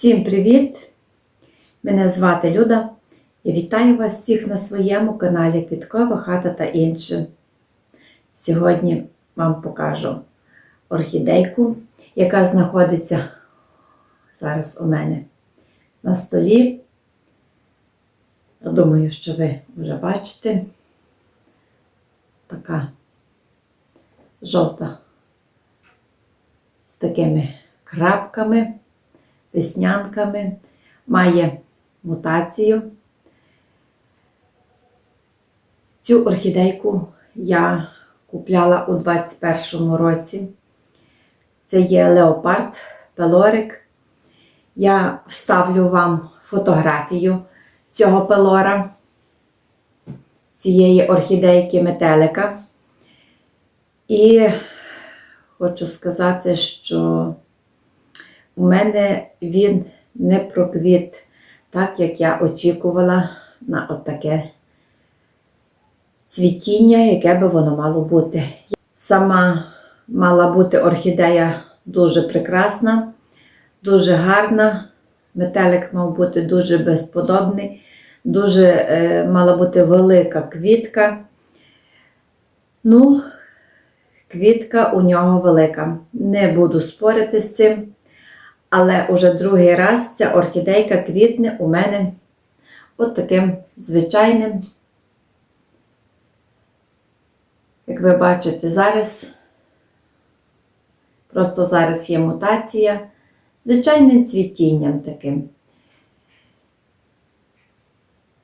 Всім привіт! Мене звати Люда і вітаю вас всіх на своєму каналі Квіткова хата та інше. Сьогодні вам покажу орхідейку, яка знаходиться зараз у мене на столі. Думаю, що ви вже бачите. Така жовта з такими крапками веснянками, має мутацію. Цю орхідейку я купляла у 21-му році. Це є леопард пелорик. Я вставлю вам фотографію цього пелора, цієї орхідейки метелика. І хочу сказати, що у мене він не проквіт, так як я очікувала на отаке цвітіння, яке би воно мало бути. Сама мала бути орхідея дуже прекрасна, дуже гарна. Метелик мав бути дуже безподобний, дуже е, мала бути велика квітка. Ну, квітка у нього велика. Не буду спорити з цим. Але уже другий раз ця орхідейка квітне у мене от таким звичайним. Як ви бачите, зараз, просто зараз є мутація, звичайним цвітінням таким.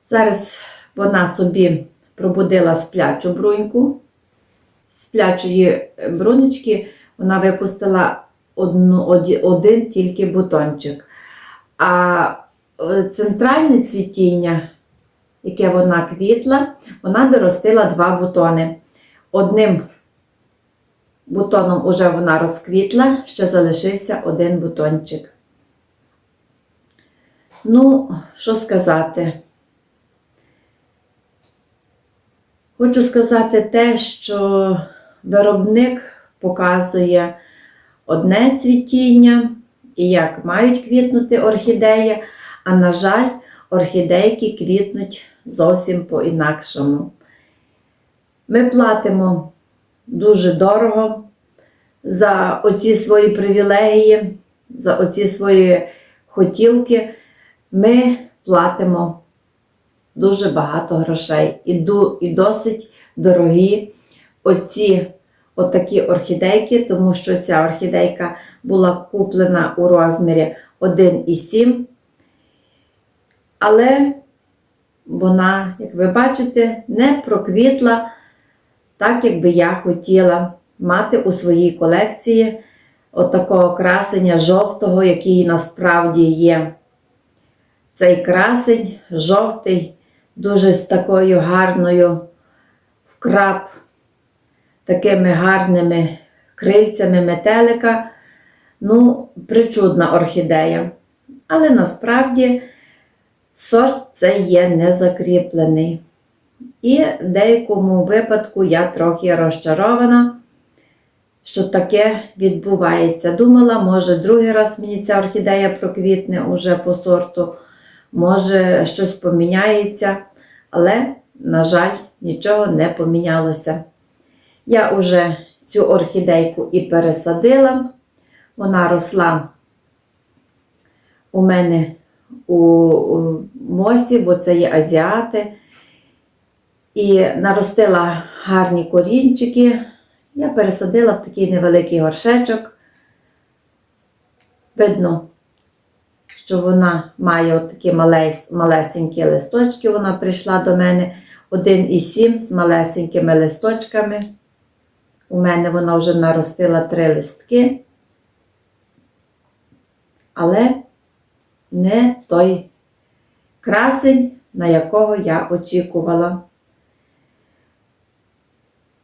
Зараз вона собі пробудила сплячу бруньку. З сплячої брунечки вона випустила одну, один тільки бутончик. А е, центральне цвітіння, яке вона квітла, вона доростила два бутони. Одним бутоном уже вона розквітла, ще залишився один бутончик. Ну, що сказати? Хочу сказати те, що виробник показує одне цвітіння і як мають квітнути орхідеї, а на жаль, орхідейки квітнуть зовсім по-інакшому. Ми платимо дуже дорого за оці свої привілегії, за оці свої хотілки. Ми платимо дуже багато грошей і досить дорогі оці отакі орхідейки, тому що ця орхідейка була куплена у розмірі 1,7. Але вона, як ви бачите, не проквітла так, як би я хотіла мати у своїй колекції отакого красення жовтого, який насправді є. Цей красень жовтий, дуже з такою гарною вкрап такими гарними крильцями метелика. Ну, причудна орхідея. Але насправді сорт це є незакріплений. І в деякому випадку я трохи розчарована, що таке відбувається. Думала, може, другий раз мені ця орхідея проквітне уже по сорту, може, щось поміняється, але, на жаль, нічого не помінялося. Я вже цю орхідейку і пересадила. Вона росла у мене у мосі, бо це є азіати. І наростила гарні корінчики. Я пересадила в такий невеликий горшечок. Видно, що вона має такі малесенькі листочки. Вона прийшла до мене 1,7 з малесенькими листочками. У мене вона вже наростила три листки, але не той красень, на якого я очікувала.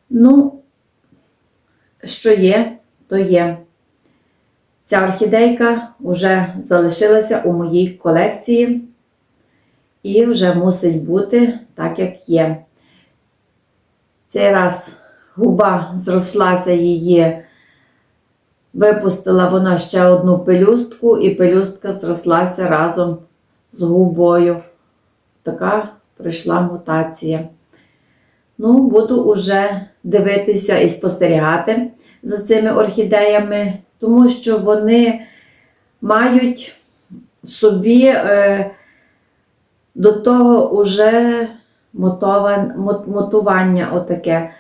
Ну, що є, то є. Ця орхідейка вже залишилася у моїй колекції і вже мусить бути так, як є. Цей раз губа зрослася її Випустила вона ще одну пелюстку, і пелюстка зрослася разом з губою. Така прийшла мутація. Ну, буду уже дивитися і спостерігати за цими орхідеями, тому що вони мають в собі е, до того уже мотування отаке.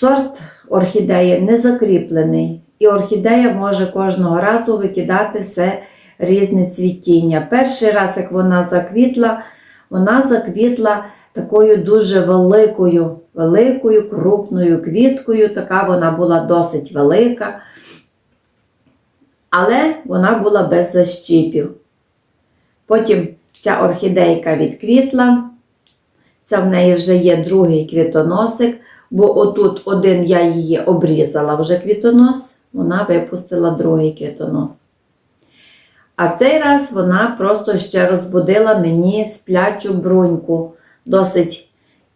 Сорт орхідеї не закріплений, і орхідея може кожного разу викидати все різне цвітіння. Перший раз, як вона заквітла, вона заквітла такою дуже великою, великою, крупною квіткою. Така вона була досить велика, але вона була без защіпів. Потім ця орхідейка відквітла. Це в неї вже є другий квітоносик, бо отут один я її обрізала вже квітонос, вона випустила другий квітонос. А цей раз вона просто ще розбудила мені сплячу бруньку. Досить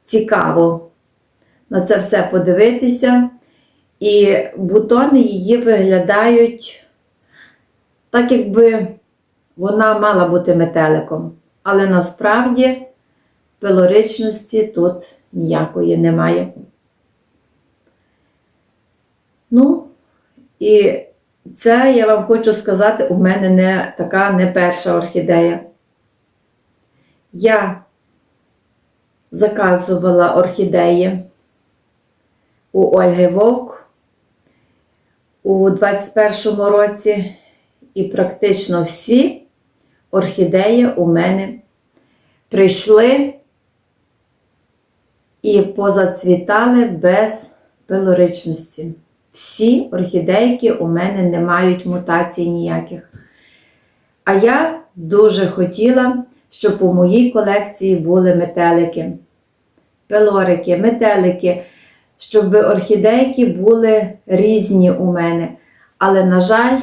цікаво на це все подивитися. І бутони її виглядають так, якби вона мала бути метеликом. Але насправді пилоричності тут ніякої немає. Ну, і це я вам хочу сказати, у мене не така не перша орхідея. Я заказувала орхідеї у Ольги Вовк у 21-му році, і практично всі орхідеї у мене прийшли і позацвітали без пилоричності. Всі орхідейки у мене не мають мутацій ніяких. А я дуже хотіла, щоб у моїй колекції були метелики, пилорики, метелики, щоб орхідейки були різні у мене. Але, на жаль,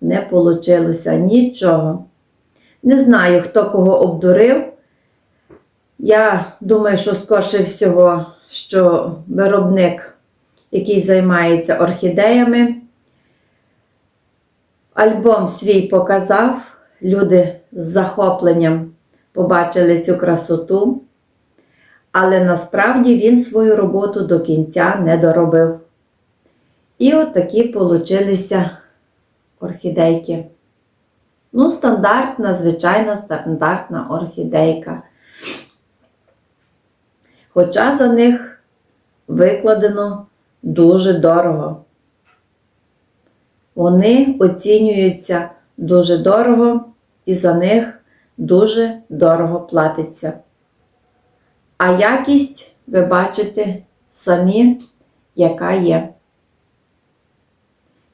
не вийшло нічого. Не знаю, хто кого обдурив. Я думаю, що скорше всього, що виробник, який займається орхідеями, альбом свій показав, люди з захопленням побачили цю красоту, але насправді він свою роботу до кінця не доробив. І от такі получилися орхідейки. Ну, стандартна, звичайна стандартна орхідейка. Хоча за них викладено дуже дорого. Вони оцінюються дуже дорого і за них дуже дорого платиться. А якість, ви бачите самі, яка є.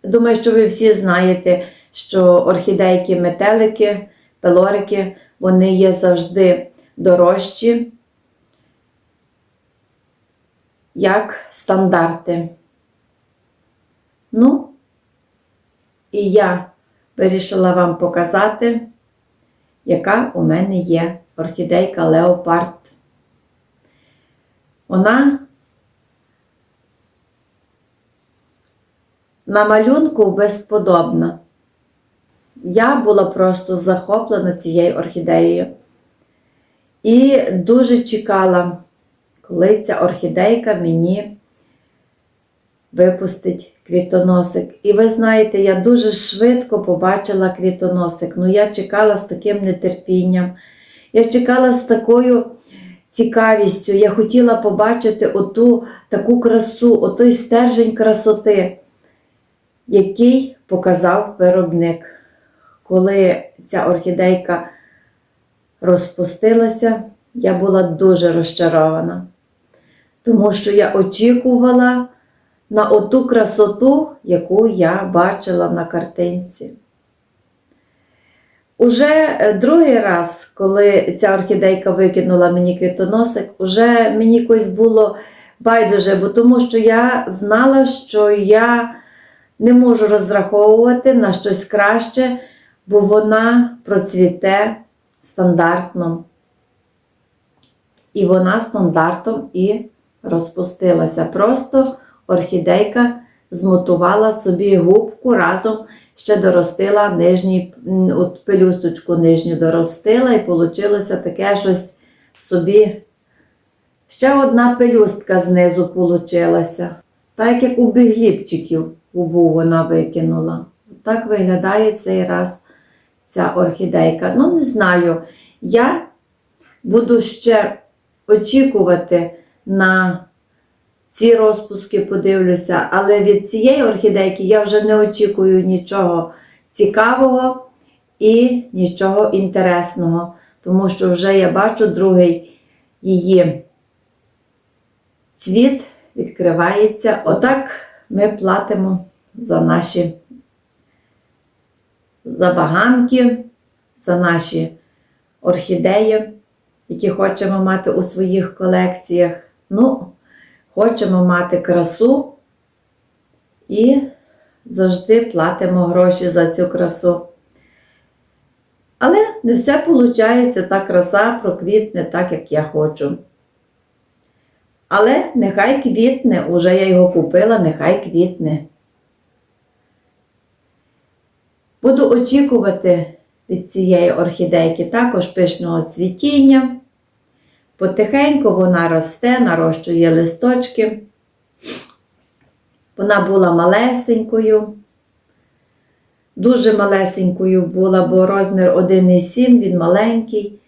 Думаю, що ви всі знаєте, що орхідейки, метелики, пелорики, вони є завжди дорожчі, як стандарти. Ну, і я вирішила вам показати, яка у мене є орхідейка Леопард. Вона на малюнку безподобна. Я була просто захоплена цією орхідеєю. І дуже чекала, коли ця орхідейка мені випустить квітоносик. І ви знаєте, я дуже швидко побачила квітоносик. Ну, я чекала з таким нетерпінням. Я чекала з такою цікавістю. Я хотіла побачити оту таку красу, отой стержень красоти, який показав виробник. Коли ця орхідейка розпустилася, я була дуже розчарована, тому що я очікувала на оту красоту, яку я бачила на картинці. Уже е, другий раз, коли ця орхідейка викинула мені квітоносик, уже мені якось було байдуже, бо тому що я знала, що я не можу розраховувати на щось краще, бо вона процвіте стандартно. І вона стандартом і розпустилася. Просто орхідейка змотувала собі губку разом ще доростила нижній, от пелюсточку нижню доростила, і вийшло таке щось собі. Ще одна пелюстка знизу получилася. Так як у бігліпчиків губу вона викинула. Так виглядає цей раз ця орхідейка. Ну, не знаю. Я буду ще очікувати на ці розпуски, подивлюся, але від цієї орхідейки я вже не очікую нічого цікавого і нічого інтересного, тому що вже я бачу другий її цвіт відкривається. Отак ми платимо за наші забаганки, за наші орхідеї, які хочемо мати у своїх колекціях. Ну, хочемо мати красу і завжди платимо гроші за цю красу. Але не все виходить, та краса проквітне так, як я хочу. Але нехай квітне, уже я його купила, нехай квітне. Буду очікувати від цієї орхідейки також пишного цвітіння. Потихеньку вона росте, нарощує листочки. Вона була малесенькою. Дуже малесенькою була, бо розмір 1,7, він маленький.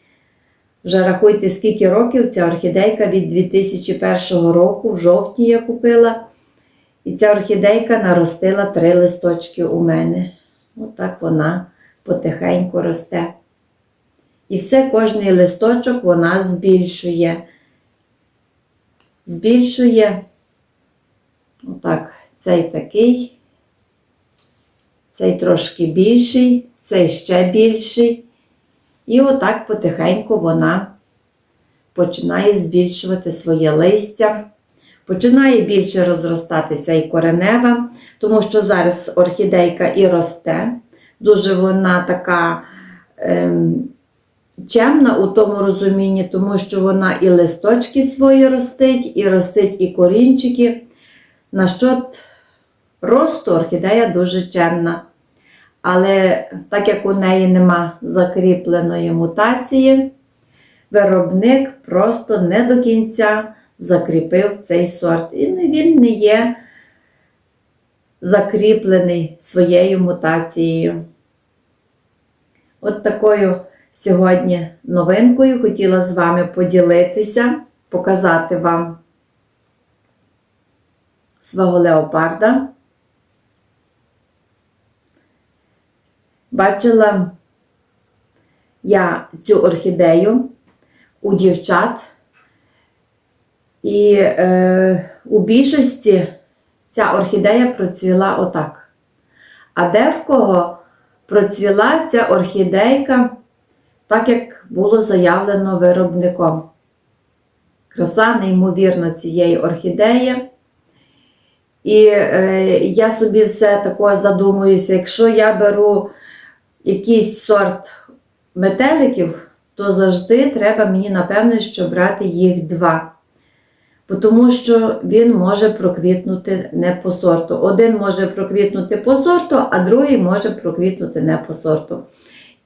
Вже рахуйте, скільки років ця орхідейка від 2001 року, в жовтні я купила. І ця орхідейка наростила три листочки у мене. Отак вона потихеньку росте. І все, кожний листочок вона збільшує. Збільшує, отак, цей такий, цей трошки більший, цей ще більший. І отак потихеньку вона починає збільшувати своє листя. Починає більше розростатися і коренева, тому що зараз орхідейка і росте. Дуже вона така. Ем, чемна у тому розумінні, тому що вона і листочки свої ростить, і ростить і корінчики. На що росту орхідея дуже чемна. Але так як у неї нема закріпленої мутації, виробник просто не до кінця закріпив цей сорт. І він не є закріплений своєю мутацією. От такою сьогодні новинкою хотіла з вами поділитися, показати вам свого леопарда. Бачила я цю орхідею у дівчат, і е, у більшості ця орхідея процвіла отак. А де в кого процвіла ця орхідейка так як було заявлено виробником. Краса, неймовірна цієї орхідеї. І е, я собі все таке задумуюся, якщо я беру якийсь сорт метеликів, то завжди треба мені, напевне, що брати їх два. Тому що він може проквітнути не по сорту. Один може проквітнути по сорту, а другий може проквітнути не по сорту.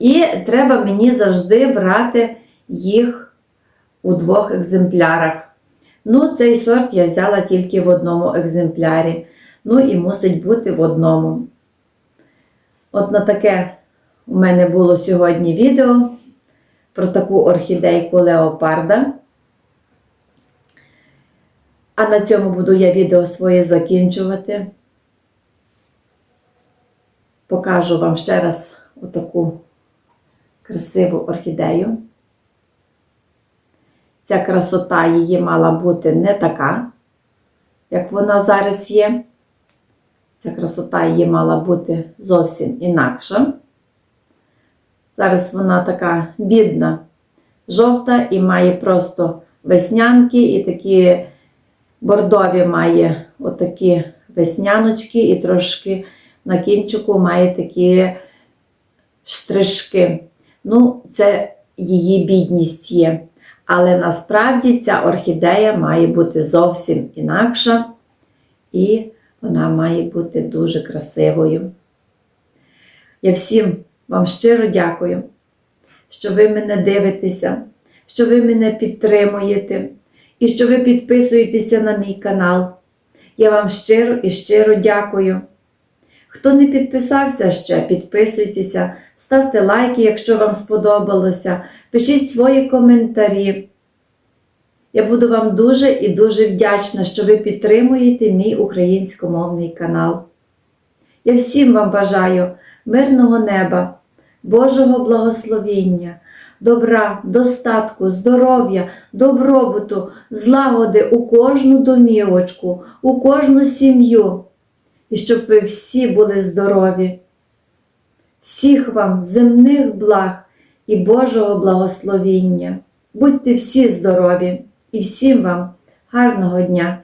І треба мені завжди брати їх у двох екземплярах. Ну, цей сорт я взяла тільки в одному екземплярі. Ну і мусить бути в одному. От на таке у мене було сьогодні відео про таку орхідейку леопарда. А на цьому буду я відео своє закінчувати. Покажу вам ще раз отаку красиву орхідею. Ця красота її мала бути не така, як вона зараз є. Ця красота її мала бути зовсім інакша. Зараз вона така бідна, жовта і має просто веснянки, і такі бордові має отакі весняночки, і трошки на кінчику має такі штришки. Ну, це її бідність є. Але насправді ця орхідея має бути зовсім інакша. І Вона має бути дуже красивою. Я всім вам щиро дякую, що ви мене дивитеся, що ви мене підтримуєте і що ви підписуєтеся на мій канал. Я вам щиро і щиро дякую. Хто не підписався ще, підписуйтеся, ставте лайки, якщо вам сподобалося, пишіть свої коментарі. Я буду вам дуже і дуже вдячна, що ви підтримуєте мій українськомовний канал. Я всім вам бажаю мирного неба, Божого благословіння, добра, достатку, здоров'я, добробуту, злагоди у кожну домівочку, у кожну сім'ю, і щоб ви всі були здорові. Всіх вам земних благ і Божого благословіння. Будьте всі здорові і всім вам гарного дня